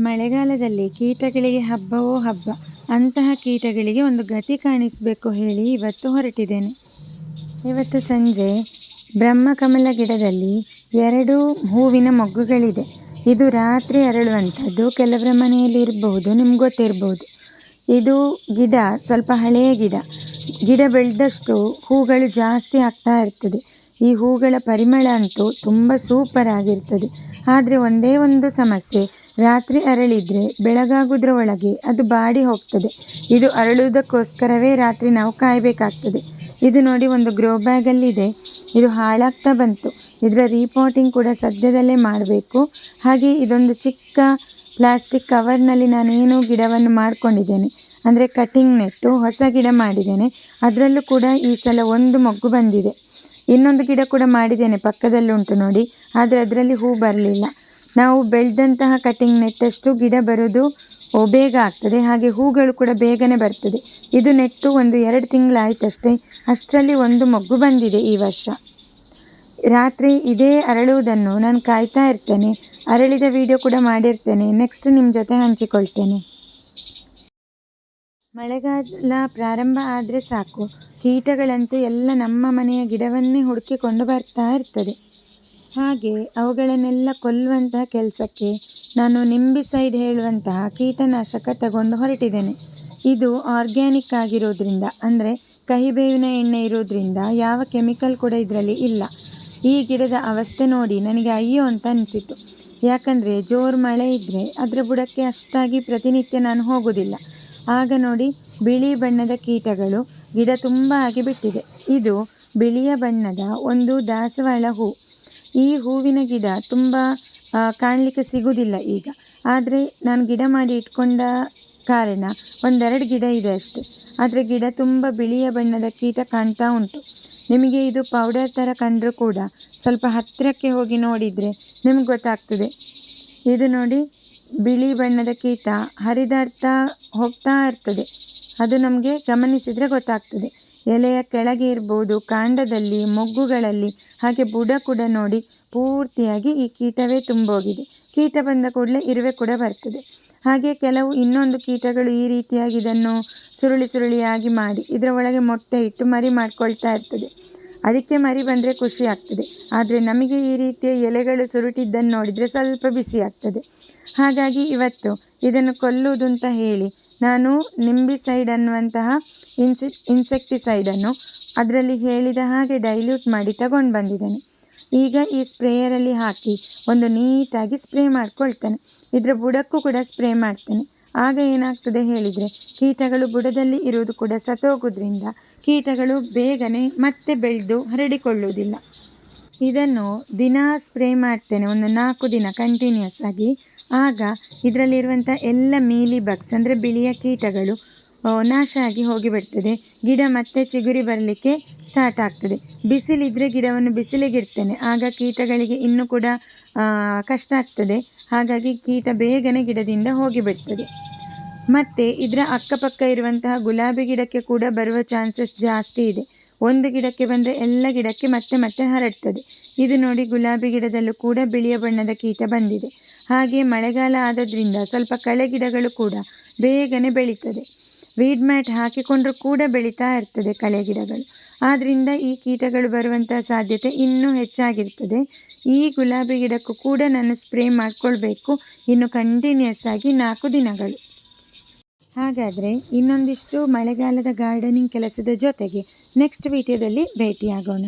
ಮಳೆಗಾಲದಲ್ಲಿ ಕೀಟಗಳಿಗೆ ಹಬ್ಬವೋ ಹಬ್ಬ, ಅಂತಹ ಕೀಟಗಳಿಗೆ ಒಂದು ಗತಿ ಕಾಣಿಸಬೇಕು ಹೇಳಿ ಇವತ್ತು ಹೊರಟಿದ್ದೇನೆ. ಇವತ್ತು ಸಂಜೆ ಬ್ರಹ್ಮಕಮಲ ಗಿಡದಲ್ಲಿ ಎರಡು ಹೂವಿನ ಮೊಗ್ಗುಗಳಿದೆ. ಇದು ರಾತ್ರಿ ಅರಳುವಂಥದ್ದು. ಕೆಲವರ ಮನೆಯಲ್ಲಿ ಇರಬಹುದು ನಿಮ್ಗೆ ಗೊತ್ತಿರಬಹುದು ಇದು ಗಿಡ, ಸ್ವಲ್ಪ ಹಳೆಯ ಗಿಡ. ಗಿಡ ಬೆಳೆದಷ್ಟು ಹೂಗಳು ಜಾಸ್ತಿ ಆಗ್ತಾ ಇರ್ತದೆ. ಈ ಹೂಗಳ ಪರಿಮಳ ಅಂತೂ ತುಂಬ ಸೂಪರ್ ಆಗಿರ್ತದೆ. ಆದರೆ ಒಂದೇ ಒಂದು ಸಮಸ್ಯೆ ರಾತ್ರಿ ಅರಳಿದರೆ ಬೆಳಗಾಗುವುದರ ಒಳಗೆ ಅದು ಬಾಡಿ ಹೋಗ್ತದೆ. ಇದು ಅರಳುವುದಕ್ಕೋಸ್ಕರವೇ ರಾತ್ರಿ ನಾವು ಕಾಯಬೇಕಾಗ್ತದೆ. ಇದು ನೋಡಿ ಒಂದು ಗ್ರೋ ಬ್ಯಾಗಲ್ಲಿದೆ. ಇದು ಹಾಳಾಗ್ತಾ ಬಂತು. ಇದರ ರೀಪೋರ್ಟಿಂಗ್ ಕೂಡ ಸದ್ಯದಲ್ಲೇ ಮಾಡಬೇಕು. ಹಾಗೆ ಇದೊಂದು ಚಿಕ್ಕ ಪ್ಲಾಸ್ಟಿಕ್ ಕವರ್ನಲ್ಲಿ ನಾನೇನು ಗಿಡವನ್ನು ಮಾಡಿಕೊಂಡಿದ್ದೇನೆ. ಅಂದರೆ ಕಟಿಂಗ್ ನೆಟ್ಟು ಹೊಸ ಗಿಡ ಮಾಡಿದ್ದೇನೆ. ಅದರಲ್ಲೂ ಕೂಡ ಈ ಸಲ ಒಂದು ಮೊಗ್ಗು ಬಂದಿದೆ. ಇನ್ನೊಂದು ಗಿಡ ಕೂಡ ಮಾಡಿದ್ದೇನೆ ಪಕ್ಕದಲ್ಲುಂಟು ನೋಡಿ. ಆದರೆ ಅದರಲ್ಲಿ ಹೂ ಬರಲಿಲ್ಲ. ನಾವು ಬೆಳೆದಂತಹ ಕಟಿಂಗ್ ನೆಟ್ಟಷ್ಟು ಗಿಡ ಬರೋದು ಬೇಗ ಆಗ್ತದೆ. ಹಾಗೆ ಹೂಗಳು ಕೂಡ ಬೇಗನೆ ಬರ್ತದೆ. ಇದು ನೆಟ್ಟು ಒಂದು ಎರಡು ತಿಂಗಳಾಯ್ತಷ್ಟೇ. ಅಷ್ಟರಲ್ಲಿ ಒಂದು ಮೊಗ್ಗು ಬಂದಿದೆ ಈ ವರ್ಷ. ರಾತ್ರಿ ಇದೇ ಅರಳುವುದನ್ನು ನಾನು ಕಾಯ್ತಾ ಇರ್ತೇನೆ. ಅರಳಿದ ವಿಡಿಯೋ ಕೂಡ ಮಾಡಿರ್ತೇನೆ. ನೆಕ್ಸ್ಟ್ ನಿಮ್ಮ ಜೊತೆ ಹಂಚಿಕೊಳ್ತೇನೆ. ಮಳೆಗಾಲ ಪ್ರಾರಂಭ ಆದರೆ ಸಾಕು. ಕೀಟಗಳಂತೂ ಎಲ್ಲ ನಮ್ಮ ಮನೆಯ ಗಿಡವನ್ನೇ ಹುಡುಕಿಕೊಂಡು ಬರ್ತಾ ಇರ್ತದೆ. ಹಾಗೆ ಅವುಗಳನ್ನೆಲ್ಲ ಕೊಲ್ಲುವಂತಹ ಕೆಲಸಕ್ಕೆ ನಾನು ನಿಂಬಿಸೈಡ್ ಹೇಳುವಂತಹ ಕೀಟನಾಶಕ ತಗೊಂಡು ಹೊರಟಿದ್ದೇನೆ. ಇದು ಆರ್ಗ್ಯಾನಿಕ್ ಆಗಿರೋದ್ರಿಂದ, ಅಂದರೆ ಕಹಿಬೇವಿನ ಎಣ್ಣೆ ಇರೋದ್ರಿಂದ ಯಾವ ಕೆಮಿಕಲ್ ಕೂಡ ಇದರಲ್ಲಿ ಇಲ್ಲ. ಈ ಗಿಡದ ಅವಸ್ಥೆ ನೋಡಿ ನನಗೆ ಅಯ್ಯೋ ಅಂತ ಅನಿಸಿತು ಯಾಕಂದರೆ ಜೋರು ಮಳೆ ಇದ್ದರೆ ಅದರ ಬುಡಕ್ಕೆ ಅಷ್ಟಾಗಿ ಪ್ರತಿನಿತ್ಯ ನಾನು ಹೋಗೋದಿಲ್ಲ. ಆಗ ನೋಡಿ ಬಿಳಿ ಬಣ್ಣದ ಕೀಟಗಳು ಗಿಡ ತುಂಬ ಆಗಿ ಬಿಟ್ಟಿದೆ ಇದು ಬಿಳಿಯ ಬಣ್ಣದ ಒಂದು ದಾಸವಾಳ ಹೂ. ಈ ಹೂವಿನ ಗಿಡ ತುಂಬ ಕಾಣಲಿಕ್ಕೆ ಸಿಗುವುದಿಲ್ಲ ಈಗ. ಆದರೆ ನಾನು ಗಿಡ ಮಾಡಿ ಇಟ್ಕೊಂಡ ಕಾರಣ ಒಂದೆರಡು ಗಿಡ ಇದೆ ಅಷ್ಟೆ. ಆದರೆ ಗಿಡ ತುಂಬ ಬಿಳಿಯ ಬಣ್ಣದ ಕೀಟ ಕಾಣ್ತಾ ಉಂಟು. ನಿಮಗೆ ಇದು ಪೌಡರ್ ಥರ ಕಂಡರೂ ಕೂಡ ಸ್ವಲ್ಪ ಹತ್ತಿರಕ್ಕೆ ಹೋಗಿ ನೋಡಿದರೆ ನಿಮ್ಗೆ ಗೊತ್ತಾಗ್ತದೆ. ಇದು ನೋಡಿ ಬಿಳಿ ಬಣ್ಣದ ಕೀಟ ಹರಿದಾಡ್ತಾ ಹೋಗ್ತಾ ಇರ್ತದೆ. ಅದು ನಮಗೆ ಗಮನಿಸಿದರೆ ಗೊತ್ತಾಗ್ತದೆ. ಎಲೆಯ ಕೆಳಗೆ ಇರ್ಬೋದು, ಕಾಂಡದಲ್ಲಿ, ಮೊಗ್ಗುಗಳಲ್ಲಿ. ಹಾಗೆ ಬುಡ ಕೂಡ ನೋಡಿ, ಪೂರ್ತಿಯಾಗಿ ಈ ಕೀಟವೇ ತುಂಬೋಗಿದೆ. ಕೀಟ ಬಂದ ಕೂಡಲೇ ಇರುವೆ ಕೂಡ ಬರ್ತದೆ. ಹಾಗೆ ಕೆಲವು ಇನ್ನೊಂದು ಕೀಟಗಳು ಈ ರೀತಿಯಾಗಿ ಇದನ್ನು ಸುರುಳಿ ಸುರುಳಿಯಾಗಿ ಮಾಡಿ, ಇದರ ಒಳಗೆ ಮೊಟ್ಟೆ ಇಟ್ಟು ಮರಿ ಮಾಡ್ಕೊಳ್ತಾ ಇರ್ತದೆ. ಅದಕ್ಕೆ ಮರಿ ಬಂದರೆ ಖುಷಿ ಆಗ್ತದೆ. ಆದರೆ ನಮಗೆ ಈ ರೀತಿಯ ಎಲೆಗಳು ಸುರುಟಿದ್ದನ್ನು ನೋಡಿದರೆ ಸ್ವಲ್ಪ ಬಿಸಿ ಆಗ್ತದೆ ಹಾಗಾಗಿ ಇವತ್ತು ಇದನ್ನು ಕೊಲ್ಲುವುದು ಅಂತ ಹೇಳಿ ನಾನು ನಿಂಬಿಸೈಡ್ ಅನ್ನುವಂತಹ ಇನ್ಸಿ, ಇನ್ಸೆಕ್ಟಿಸೈಡನ್ನು ಅದರಲ್ಲಿ ಹೇಳಿದ ಹಾಗೆ ಡೈಲ್ಯೂಟ್ ಮಾಡಿ ತಗೊಂಡು ಬಂದಿದ್ದೇನೆ. ಈಗ ಈ ಸ್ಪ್ರೇಯರಲ್ಲಿ ಹಾಕಿ ಒಂದು ನೀಟಾಗಿ ಸ್ಪ್ರೇ ಮಾಡ್ಕೊಳ್ತೇನೆ. ಇದರ ಬುಡಕ್ಕೂ ಕೂಡ ಸ್ಪ್ರೇ ಮಾಡ್ತೇನೆ. ಆಗ ಏನಾಗ್ತದೆ ಹೇಳಿದರೆ ಕೀಟಗಳು ಬುಡದಲ್ಲಿ ಇರುವುದು ಕೂಡ ಸತ್ತೋಗೋದ್ರಿಂದ ಕೀಟಗಳು ಬೇಗನೆ ಮತ್ತೆ ಬೆಳೆದು ಹರಡಿಕೊಳ್ಳುವುದಿಲ್ಲ. ಇದನ್ನು ದಿನ ಸ್ಪ್ರೇ ಮಾಡ್ತೇನೆ ಒಂದು ನಾಲ್ಕು ದಿನ ಕಂಟಿನ್ಯೂಸ್ ಆಗಿ ಆಗ ಇದರಲ್ಲಿರುವಂಥ ಎಲ್ಲ ಮೀಲಿ ಬಗ್ಸ್, ಅಂದರೆ ಬಿಳಿಯ ಕೀಟಗಳು ನಾಶ ಆಗಿ ಹೋಗಿಬಿಡ್ತದೆ. ಗಿಡ ಮತ್ತೆ ಚಿಗುರಿ ಬರಲಿಕ್ಕೆ ಸ್ಟಾರ್ಟ್ ಆಗ್ತದೆ. ಬಿಸಿಲಿದ್ದರೆ ಗಿಡವನ್ನು ಬಿಸಿಲಿಗಿಡ್ತೇನೆ ಆಗ ಕೀಟಗಳಿಗೆ ಇನ್ನೂ ಕೂಡ ಕಷ್ಟ ಆಗ್ತದೆ. ಹಾಗಾಗಿ ಕೀಟ ಬೇಗನೆ ಗಿಡದಿಂದ ಹೋಗಿಬಿಡ್ತದೆ. ಮತ್ತು ಇದರ ಅಕ್ಕಪಕ್ಕ ಇರುವಂತಹ ಗುಲಾಬಿ ಗಿಡಕ್ಕೆ ಕೂಡ ಬರುವ ಚಾನ್ಸಸ್ ಜಾಸ್ತಿ ಇದೆ. ಒಂದು ಗಿಡಕ್ಕೆ ಬಂದರೆ ಎಲ್ಲ ಗಿಡಕ್ಕೆ ಮತ್ತೆ ಮತ್ತೆ ಹರಡ್ತದೆ. ಇದು ನೋಡಿ ಗುಲಾಬಿ ಗಿಡದಲ್ಲೂ ಕೂಡ ಬಿಳಿಯ ಬಣ್ಣದ ಕೀಟ ಬಂದಿದೆ. ಹಾಗೆ ಮಳೆಗಾಲ ಆದದ್ರಿಂದ ಸ್ವಲ್ಪ ಕಳೆ ಗಿಡಗಳು ಕೂಡ ಬೇಗನೆ ಬೆಳೀತದೆ. ವೀಡ್ ಮ್ಯಾಟ್ ಹಾಕಿಕೊಂಡ್ರೂ ಕೂಡ ಬೆಳೀತಾ ಇರ್ತದೆ ಕಳೆ ಗಿಡಗಳು. ಆದ್ದರಿಂದ ಈ ಕೀಟಗಳು ಬರುವಂಥ ಸಾಧ್ಯತೆ ಇನ್ನೂ ಹೆಚ್ಚಾಗಿರ್ತದೆ. ಈ ಗುಲಾಬಿ ಗಿಡಕ್ಕೂ ಕೂಡ ನಾನು ಸ್ಪ್ರೇ ಮಾಡಿಕೊಳ್ಬೇಕು. ಇನ್ನು ಕಂಟಿನ್ಯೂಸ್ ಆಗಿ ನಾಲ್ಕು ದಿನಗಳು. ಹಾಗಾದರೆ ಇನ್ನೊಂದಿಷ್ಟು ಮಳೆಗಾಲದ ಗಾರ್ಡನಿಂಗ್ ಕೆಲಸದ ಜೊತೆಗೆ ನೆಕ್ಸ್ಟ್ ವಿಡಿಯೋದಲ್ಲಿ ಭೇಟಿಯಾಗೋಣ.